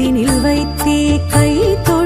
கரத்தினில் வைத்தே கை தோ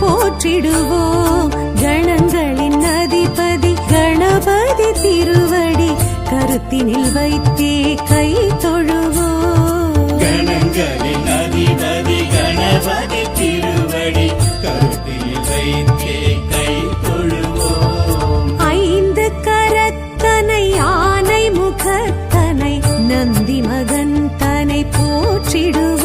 போற்றிடுவோம். கணங்களின் அதிபதி கணபதி திருவடி கருத்தினில் வைத்தே கை போற்றிடுவோம்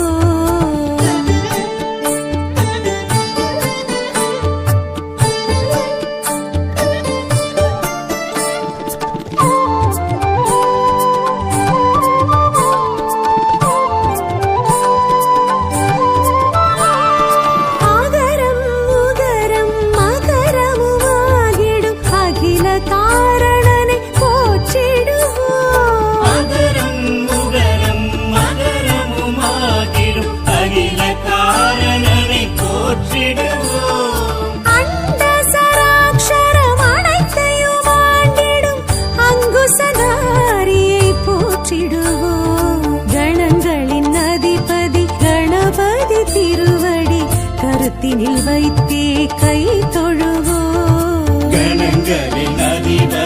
காரணனை போற்றிடுவோம். அண்ட சராட்சரம் அனைத்தையும் ஆண்டிடும். அங்குசதாரியை போற்றிடுவோம். கணங்களின் அதிபதி கணபதி திருவடி கருத்தினில் வைத்தே கை தொழுவோம். கணங்களின் அதிபதி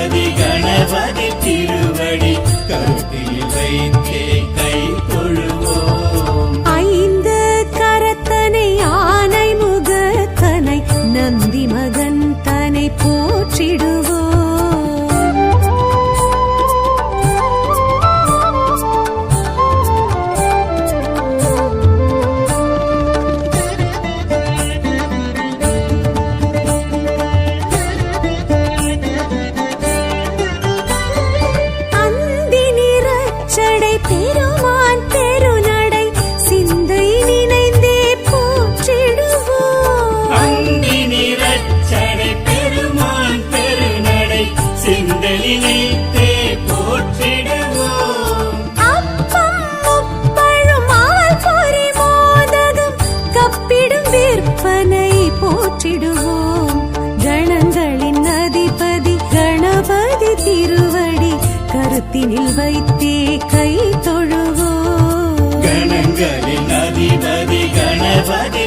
பெருநடை சிந்தலினைத்தே போற்றிடுவோம். அப்பம் முப்பழும் ஆல் பொறி மோதகம் கப்பிடும் விற்பனை போற்றிடுவோம். கணங்களின் அதிபதி கணபதி திருவடி கருத்தினில் வைத்தே கை தொழுவோம். கணங்களின் அதிபதி கணபதி